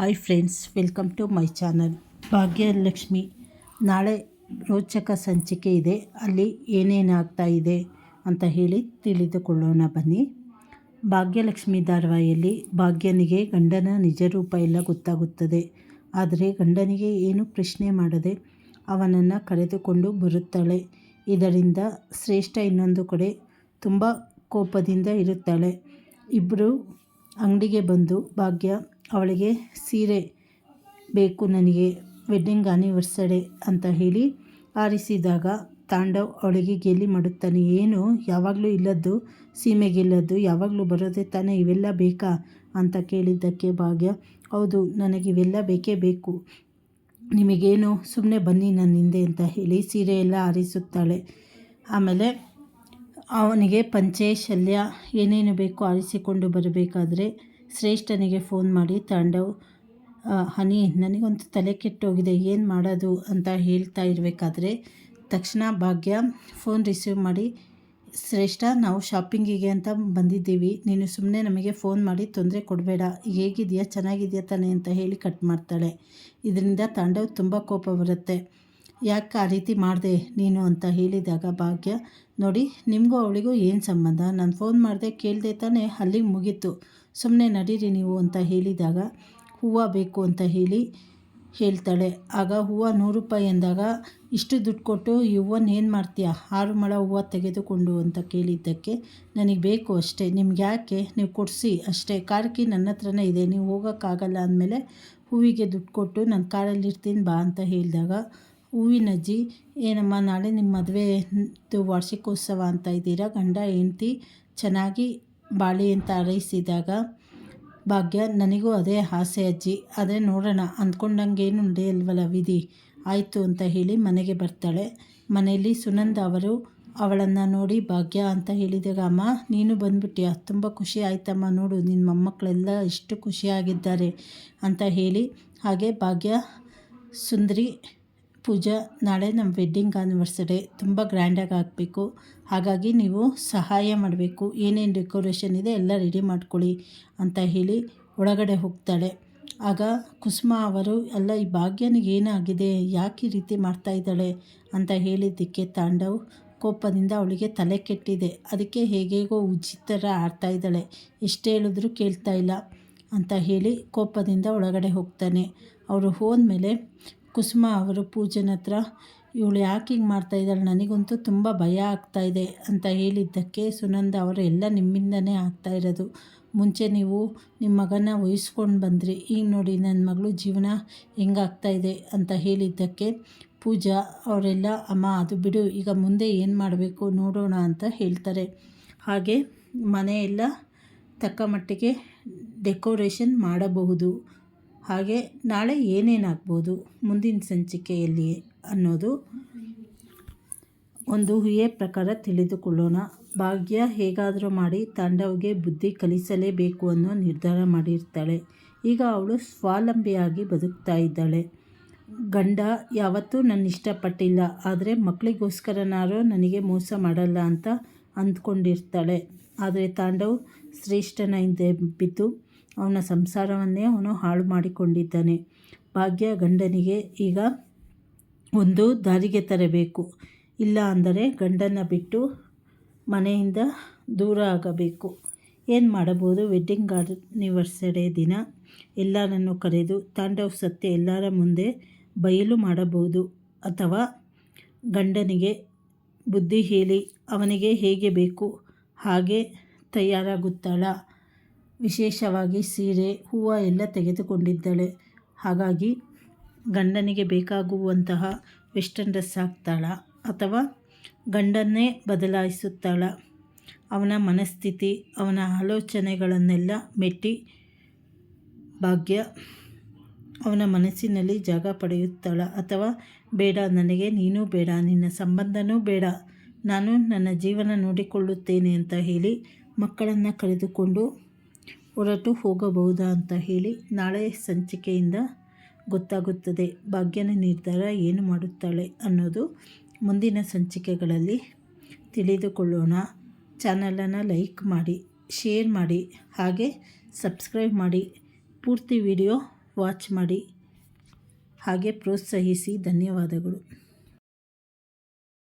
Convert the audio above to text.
Hi friends, welcome to my channel. Bhagyalakshmi. ನಾಳೆ ರೋಚಕ ಸಂಚಿಕೆ ಇದೆ. ಅಲ್ಲಿ ಏನೇನು ಆಗ್ತಾ ಇದೆ ಅಂತ ಹೇಳಿ ತಿಳಿದುಕೊಳ್ಳೋಣ ಬನ್ನಿ. ಭಾಗ್ಯಲಕ್ಷ್ಮಿ ಧಾರಾವಾಹಿಯಲ್ಲಿ ಭಾಗ್ಯನಿಗೆ ಗಂಡನ ನಿಜ ರೂಪ ಎಲ್ಲ ಗೊತ್ತಾಗುತ್ತದೆ. ಆದರೆ ಗಂಡನಿಗೆ ಏನು ಪ್ರಶ್ನೆ ಮಾಡದೆ ಅವನನ್ನು ಕರೆದುಕೊಂಡು ಬರುತ್ತಾಳೆ. ಇದರಿಂದ ಶ್ರೇಷ್ಠ ಇನ್ನೊಂದು ಕಡೆ ತುಂಬ ಕೋಪದಿಂದ ಇರುತ್ತಾಳೆ. ಇಬ್ಬರು ಅಂಗಡಿಗೆ ಬಂದು ಭಾಗ್ಯ ಅವಳಿಗೆ, ಸೀರೆ ಬೇಕು ನನಗೆ ವೆಡ್ಡಿಂಗ್ ಆನಿವರ್ಸರಿ ಅಂತ ಹೇಳಿ ಆರಿಸಿದಾಗ ತಾಂಡವ್ ಅವಳಿಗೆ ಗೇಲಿ ಮಾಡುತ್ತಾನೆ, ಏನು? ಯಾವಾಗಲೂ ಇಲ್ಲದ್ದು ಸೀಮೆಗಿಲ್ಲದ್ದು ಯಾವಾಗಲೂ ಬರೋದೇ ತಾನೇ, ಇವೆಲ್ಲ ಬೇಕಾ? ಅಂತ ಕೇಳಿದ್ದಕ್ಕೆ ಭಾಗ್ಯ, ಹೌದು, ನನಗೆ ಇವೆಲ್ಲ ಬೇಕೇ ಬೇಕು. ನಿಮಗೇನು? ಸುಮ್ಮನೆ ಬನ್ನಿ ನನ್ನ ಹಿಂದೆ ಅಂತ ಹೇಳಿ ಸೀರೆ ಎಲ್ಲ ಆರಿಸುತ್ತಾಳೆ. ಆಮೇಲೆ ಅವನಿಗೆ ಪಂಚೆ, ಶಲ್ಯ ಏನೇನು ಬೇಕು ಆರಿಸಿಕೊಂಡು ಬರಬೇಕಾದ್ರೆ ಶ್ರೇಷ್ಠನಿಗೆ ಫೋನ್ ಮಾಡಿ, ತಾಂಡವ್ ಹನಿ, ನನಗೊಂದು ತಲೆ ಕೆಟ್ಟೋಗಿದೆ, ಏನು ಮಾಡೋದು ಅಂತ ಹೇಳ್ತಾ ಇರಬೇಕಾದ್ರೆ, ತಕ್ಷಣ ಭಾಗ್ಯ ಫೋನ್ ರಿಸೀವ್ ಮಾಡಿ, ಶ್ರೇಷ್ಠ, ನಾವು ಶಾಪಿಂಗಿಗೆ ಅಂತ ಬಂದಿದ್ದೀವಿ. ನೀನು ಸುಮ್ಮನೆ ನಮಗೆ ಫೋನ್ ಮಾಡಿ, ತೊಂದರೆ ಕೊಡಬೇಡ. ಹೇಗಿದೆಯಾ? ಚೆನ್ನಾಗಿದೆಯಾ ತಾನೆ? ಅಂತ ಹೇಳಿ ಕಟ್ ಮಾಡ್ತಾಳೆ. ಇದರಿಂದ ತಾಂಡವ್ ತುಂಬ ಕೋಪ ಬರುತ್ತೆ. ಯಾಕೆ ಆ ರೀತಿ ಮಾಡಿದೆ ನೀನು ಅಂತ ಹೇಳಿದಾಗ ಭಾಗ್ಯ, ನೋಡಿ, ನಿಮಗೂ ಅವಳಿಗೂ ಏನು ಸಂಬಂಧ? ನಾನು ಫೋನ್ ಮಾಡಿದೆ ಕೇಳಿದೆ ತಾನೇ ಅಲ್ಲಿಗೆ ಮುಗೀತು. ಸುಮ್ಮನೆ ನಡೀರಿ ನೀವು ಅಂತ ಹೇಳಿದಾಗ, ಹೂವು ಬೇಕು ಅಂತ ಹೇಳಿ ಹೇಳ್ತಾಳೆ. ಆಗ ಹೂವು ನೂರು ರೂಪಾಯಿ ಅಂದಾಗ, ಇಷ್ಟು ದುಡ್ಡು ಕೊಟ್ಟು ಈ ಹೂವನ್ನು ಏನು ಮಾಡ್ತೀಯಾ? ಆರು ಮೊಳ ಹೂವು ತೆಗೆದುಕೊಂಡು ಅಂತ ಕೇಳಿದ್ದಕ್ಕೆ, ನನಗೆ ಬೇಕು ಅಷ್ಟೇ. ನಿಮ್ಗೆ ಯಾಕೆ? ನೀವು ಕೊಡಿಸಿ ಅಷ್ಟೇ. ಕಾರ್ಕಿ ನನ್ನ ಹತ್ರನೇ ಇದೆ. ನೀವು ಹೋಗೋಕ್ಕಾಗಲ್ಲ ಅಂದಮೇಲೆ ಹೂವಿಗೆ ದುಡ್ಡು ಕೊಟ್ಟು ನಾನು ಕಾರಲ್ಲಿ ಇರ್ತೀನಿ ಬಾ ಅಂತ ಹೇಳಿದಾಗ ಹೂವಿನಜ್ಜಿ ಏನಮ್ಮ ನಾಳೆ ನಿಮ್ಮ ಮದುವೆದು ವಾರ್ಷಿಕೋತ್ಸವ ಅಂತ ಇದ್ದೀರಾ? ಗಂಡ, ಹೆಂಡ್ತಿ ಚೆನ್ನಾಗಿ ಬಾಳಿ ಅಂತ ಹಾರೈಸಿದಾಗ ಭಾಗ್ಯ, ನನಗೂ ಅದೇ ಆಸೆ ಅಜ್ಜಿ. ಆದರೆ ನೋಡೋಣ ಅಂದ್ಕೊಂಡಂಗೇನು ಅಲ್ವಲ್ಲ ವಿಧಿ. ಆಯಿತು ಅಂತ ಹೇಳಿ ಮನೆಗೆ ಬರ್ತಾಳೆ. ಮನೆಯಲ್ಲಿ ಸುನಂದ ಅವರು, ಅವಳನ್ನು ನೋಡಿ ಭಾಗ್ಯ ಅಂತ ಹೇಳಿದಾಗ, ಅಮ್ಮ, ನೀನು ಬಂದ್ಬಿಟ್ಟಿಯಾ ತುಂಬ ಖುಷಿ ಆಯ್ತಮ್ಮ, ನೋಡು ನಿನ್ನ ಮೊಮ್ಮಕ್ಕಳೆಲ್ಲ ಎಷ್ಟು ಖುಷಿಯಾಗಿದ್ದಾರೆ ಅಂತ ಹೇಳಿ. ಹಾಗೆ ಭಾಗ್ಯ, ಸುಂದರಿ ಪೂಜಾ, ನಾಳೆ ನಮ್ಮ ವೆಡ್ಡಿಂಗ್ ಆನಿವರ್ಸರಿ ತುಂಬ ಗ್ರ್ಯಾಂಡಾಗಿ ಆಗಬೇಕು ಹಾಗಾಗಿ ನೀವು ಸಹಾಯ ಮಾಡಬೇಕು. ಏನೇನು ಡೆಕೋರೇಷನ್ ಇದೆ ಎಲ್ಲ ರೆಡಿ ಮಾಡ್ಕೊಳ್ಳಿ ಅಂತ ಹೇಳಿ ಒಳಗಡೆ ಹೋಗ್ತಾಳೆ. ಆಗ ಕುಸುಮ ಅವರು ಎಲ್ಲ ಈ ಭಾಗ್ಯನಿಗೆ ಏನಾಗಿದೆ? ಯಾಕೆ ಈ ರೀತಿ ಮಾಡ್ತಾ ಇದ್ದಾಳೆ? ಅಂತ ಹೇಳಿದ್ದಕ್ಕೆ ತಾಂಡವ್ ಕೋಪದಿಂದ ಅವಳಿಗೆ ತಲೆ ಕೆಟ್ಟಿದೆ. ಅದಕ್ಕೆ ಹೇಗೇಗೋ ಉಜ್ಜಿ ಥರ ಆಡ್ತಾ ಇದ್ದಾಳೆ. ಎಷ್ಟು ಹೇಳಿದ್ರು ಕೇಳ್ತಾ ಇಲ್ಲ ಅಂತ ಹೇಳಿ ಕೋಪದಿಂದ ಒಳಗಡೆ ಹೋಗ್ತಾನೆ. ಅವರು ಹೋದ್ಮೇಲೆ ಕುಸುಮ ಅವರು ಪೂಜನ ಹತ್ರ, ಇವಳು ಯಾಕೆ ಹಿಂಗೆ ಮಾಡ್ತಾಯಿದ್ದಾಳೆ ನನಗಂತೂ ತುಂಬ ಭಯ ಆಗ್ತಾಯಿದೆ ಅಂತ ಹೇಳಿದ್ದಕ್ಕೆ ಸುನಂದ ಅವರು, ಎಲ್ಲ ನಿಮ್ಮಿಂದನೇ ಆಗ್ತಾ ಇರೋದು. ಮುಂಚೆ ನೀವು ನಿಮ್ಮ ಮಗನ ವಹಿಸ್ಕೊಂಡು ಬಂದ್ರಿ. ಈಗ ನೋಡಿ ನನ್ನ ಮಗಳು ಜೀವನ ಹೆಂಗಾಗ್ತಾಯಿದೆ ಅಂತ ಹೇಳಿದ್ದಕ್ಕೆ ಪೂಜಾ ಅವರೆಲ್ಲ, ಅಮ್ಮ, ಅದು ಬಿಡು. ಈಗ ಮುಂದೆ ಏನು ಮಾಡಬೇಕು? ನೋಡೋಣ ಅಂತ ಹೇಳ್ತಾರೆ. ಹಾಗೆ ಮನೆಯೆಲ್ಲ ತಕ್ಕ ಮಟ್ಟಿಗೆ ಡೆಕೋರೇಷನ್ ಮಾಡಬಹುದು. ಹಾಗೆ ನಾಳೆ ಏನೇನಾಗ್ಬೋದು ಮುಂದಿನ ಸಂಚಿಕೆಯಲ್ಲಿ ಅನ್ನೋದು ಒಂದು ಹುಯೆ ಪ್ರಕಾರ ತಿಳಿದುಕೊಳ್ಳೋಣ. ಭಾಗ್ಯ ಹೇಗಾದರೂ ಮಾಡಿ ತಾಂಡವ್ಗೆ ಬುದ್ಧಿ ಕಲಿಸಲೇಬೇಕು ಅನ್ನೋ ನಿರ್ಧಾರ ಮಾಡಿರ್ತಾಳೆ. ಈಗ ಅವಳು ಸ್ವಾವಲಂಬಿಯಾಗಿ ಬದುಕ್ತಾ ಇದ್ದಾಳೆ. ಗಂಡ, ಯಾವತ್ತೂ ನನ್ನ ಇಷ್ಟಪಟ್ಟಿಲ್ಲ, ಆದರೆ ಮಕ್ಕಳಿಗೋಸ್ಕರನಾರೋ ನನಗೆ ಮೋಸ ಮಾಡಲ್ಲ ಅಂತ ಅಂದ್ಕೊಂಡಿರ್ತಾಳೆ. ಆದರೆ ತಾಂಡವ್ ಶ್ರೇಷ್ಠನ ಹಿಂದೆ ಬಿದ್ದು ಅವನ ಸಂಸಾರವನ್ನೇ ಅವನು ಹಾಳು ಮಾಡಿಕೊಂಡಿದ್ದಾನೆ. ಭಾಗ್ಯ ಗಂಡನಿಗೆ ಈಗ ಒಂದು ದಾರಿಗೆ ತರಬೇಕು. ಇಲ್ಲ ಅಂದರೆ ಗಂಡನ ಬಿಟ್ಟು ಮನೆಯಿಂದ ದೂರ ಆಗಬೇಕು. ಏನು ಮಾಡಬಹುದು? ವೆಡ್ಡಿಂಗ್ ಆನಿವರ್ಸರಿ ದಿನ ಎಲ್ಲರನ್ನು ಕರೆದು ತಾಂಡವ್ ಸತ್ಯ ಎಲ್ಲರ ಮುಂದೆ ಬಯಲು ಮಾಡಬಹುದು. ಅಥವಾ ಗಂಡನಿಗೆ ಬುದ್ಧಿ ಹೇಳಿ ಅವನಿಗೆ ಹೇಗೆ ಬೇಕು? ಹಾಗೆ ತಯಾರಾಗುತ್ತಾಳ? ವಿಶೇಷವಾಗಿ ಸೀರೆ, ಹೂವು ಎಲ್ಲ ತೆಗೆದುಕೊಂಡಿದ್ದಾಳೆ. ಹಾಗಾಗಿ ಗಂಡನಿಗೆ ಬೇಕಾಗುವಂತಹ ವೆಸ್ಟರ್ನ್ ಡ್ರೆಸ್ ಹಾಕ್ತಾಳ ಅಥವಾ ಗಂಡನ್ನೇ ಬದಲಾಯಿಸುತ್ತಾಳ. ಅವನ ಮನಸ್ಥಿತಿ, ಅವನ ಆಲೋಚನೆಗಳನ್ನೆಲ್ಲ ಮೆಟ್ಟಿ ಭಾಗ್ಯ ಅವನ ಮನಸ್ಸಿನಲ್ಲಿ ಜಾಗ ಪಡೆಯುತ್ತಾಳ. ಅಥವಾ ಬೇಡ, ನನಗೆ ನೀನು ಬೇಡ, ನಿನ್ನ ಸಂಬಂಧನೂ ಬೇಡ, ನಾನು ನನ್ನ ಜೀವನ ನೋಡಿಕೊಳ್ಳುತ್ತೇನೆ ಅಂತ ಹೇಳಿ ಮಕ್ಕಳನ್ನು ಕರೆದುಕೊಂಡು ಹೊರಟು ಹೋಗಬಹುದಾ ಅಂತ ಹೇಳಿ ನಾಳೆ ಸಂಚಿಕೆಯಿಂದ ಗೊತ್ತಾಗುತ್ತದೆ. ಭಾಗ್ಯನ ನಿರ್ಧಾರ ಏನು ಮಾಡುತ್ತಾಳೆ ಅನ್ನೋದು ಮುಂದಿನ ಸಂಚಿಕೆಗಳಲ್ಲಿ ತಿಳಿದುಕೊಳ್ಳೋಣ. ಚಾನಲನ್ನು ಲೈಕ್ ಮಾಡಿ, ಶೇರ್ ಮಾಡಿ, ಹಾಗೆ ಸಬ್ಸ್ಕ್ರೈಬ್ ಮಾಡಿ, ಪೂರ್ತಿ ವಿಡಿಯೋ ವಾಚ್ ಮಾಡಿ. ಹಾಗೆ ಪ್ರೋತ್ಸಾಹಿಸಿ. ಧನ್ಯವಾದಗಳು.